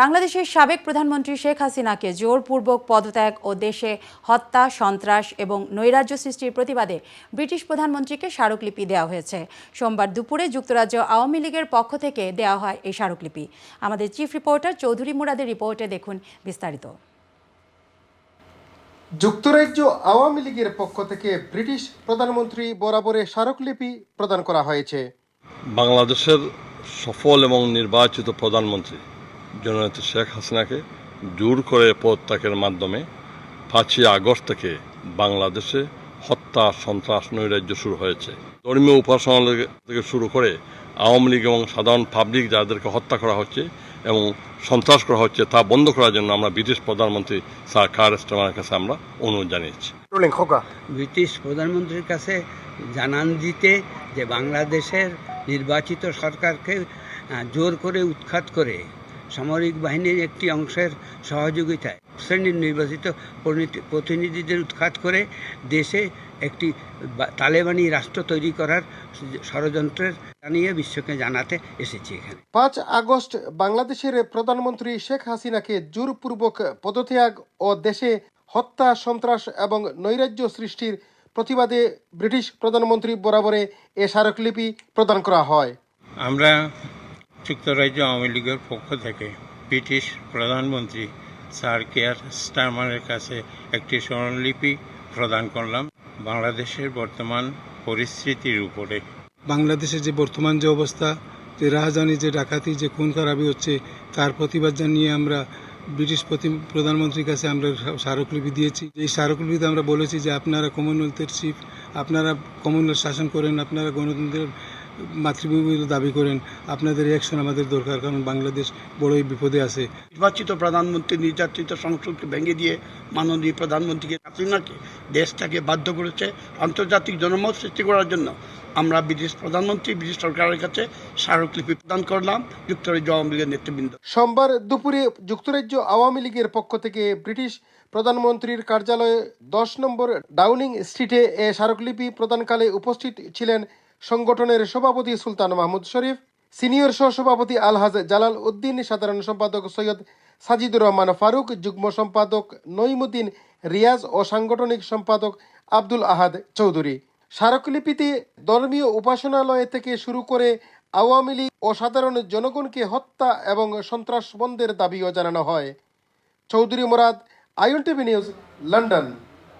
বাংলাদেশের সাবেক প্রধানমন্ত্রী শেখ হাসিনাকে জোরপূর্বক পদত্যাগ ও দেশে হত্যা সন্ত্রাস এবং নৈরাজ্য সৃষ্টির প্রতিবাদে ব্রিটিশ প্রধানমন্ত্রীকে স্মারকলিপি দেওয়া হয়েছে। সোমবার দুপুরে যুক্তরাজ্য আওয়ামী লীগের পক্ষ থেকে দেওয়া হয় এই স্মারকলিপি। আমাদের চিফ রিপোর্টার চৌধুরী মুরাদের রিপোর্টে দেখুন বিস্তারিত। যুক্তরাজ্য আওয়ামী লীগের পক্ষ থেকে ব্রিটিশ প্রধানমন্ত্রী বরাবরে স্মারকলিপি প্রদান করা হয়েছে। বাংলাদেশের সফল এবং নির্বাচিত প্রধানমন্ত্রী জননেত্রী শেখ হাসিনাকে জোর করে পদত্যাগের মাধ্যমে পাঁচই আগস্ট থেকে বাংলাদেশে হত্যা সন্ত্রাস নৈরাজ্য শুরু হয়েছে। ধর্মীয় উপাসনা থেকে শুরু করে আওয়ামী লীগ এবং সাধারণ পাবলিক যাদেরকে হত্যা করা হচ্ছে এবং সন্ত্রাস করা হচ্ছে তা বন্ধ করার জন্য আমরা ব্রিটিশ প্রধানমন্ত্রী স্যার কার কাছে আমরা অনুরোধ জানিয়েছি। ব্রিটিশ প্রধানমন্ত্রীর কাছে জানান দিতে যে বাংলাদেশের নির্বাচিত সরকারকে জোর করে উৎখাত করে সামরিক বাহিনীর একটি অংশের সহযোগিতায় শ্রেণির নির্বাচিত প্রতিনিধিদের উৎখাত করে দেশে একটি তালেবানি রাষ্ট্র তৈরি করার ষড়যন্ত্রের জানিয়ে বিশ্বকে জানাতে এসেছি এখানে। পাঁচ আগস্ট বাংলাদেশের প্রধানমন্ত্রী শেখ হাসিনাকে জোরপূর্বক পদত্যাগ ও দেশে হত্যা সন্ত্রাস এবং নৈরাজ্য সৃষ্টির প্রতিবাদে ব্রিটিশ প্রধানমন্ত্রী বরাবরে এ স্মারকলিপি প্রদান করা হয়। আমরা যুক্তরাজ্য আওয়ামী লীগের পক্ষ থেকে ব্রিটিশ প্রধানমন্ত্রী স্যার কেয়ার স্টারমারের কাছে একটি স্মরণলিপি প্রদান করলাম বাংলাদেশের বর্তমান পরিস্থিতির উপরে। বাংলাদেশের যে বর্তমান যে অবস্থা, যে রাহাজানি যে ডাকাতি, যে খুন খারাপি হচ্ছে, তার প্রতিবাদ জানিয়ে আমরা ব্রিটিশ প্রধানমন্ত্রীর কাছে আমরা স্মারকলিপি দিয়েছি। এই স্মারকলিপিতে আমরা বলেছি যে আপনারা কমনওয়েলথের চিফ আপনারা কমনওয়েলথ শাসন করেন, আপনারা গণতন্ত্রের মাতৃভূমি দাবি করেন আপনাদের রিয়াকশন আমাদের দরকার কারণ বাংলাদেশ বড়ই বিপদে আছে। নির্বাচিত প্রধানমন্ত্রী নির্যাতিত সংসদকে ভেঙে দিয়ে মাননীয় প্রধানমন্ত্রীকে হাসিনাকে দেশটাকে বাধ্য করেছে আন্তর্জাতিক জনমত সৃষ্টি করার জন্য। আমরা ব্রিটিশ প্রধানমন্ত্রী বিদেশ সরকারের কাছে স্মারকলিপি প্রদান করলাম যুক্তরাজ্য আওয়ামী লীগের নেতৃবৃন্দ। সোমবার দুপুরে যুক্তরাজ্য আওয়ামী লীগের পক্ষ থেকে ব্রিটিশ প্রধানমন্ত্রীর কার্যালয়ে দশ নম্বর ডাউনিং স্ট্রিটে এ স্মারকলিপি প্রদানকালে উপস্থিত ছিলেন সংগঠনের সভাপতি সুলতান মাহমুদ শরীফ, সিনিয়র সহসভাপতি আলহাজ জালাল উদ্দিন, সাধারণ সম্পাদক সৈয়দ সাজিদুর রহমান ফারুক, যুগ্ম সম্পাদক নইমুদ্দিন রিয়াজ ও সাংগঠনিক সম্পাদক আব্দুল আহাদ চৌধুরী। স্মারকলিপিতে ধর্মীয় উপাসনালয় থেকে শুরু করে আওয়ামী লীগ ও সাধারণ জনগণকে হত্যা এবং সন্ত্রাস বন্ধের দাবিও জানানো হয়। চৌধুরী মোরাদ আইন টিভি নিউজ, লন্ডন।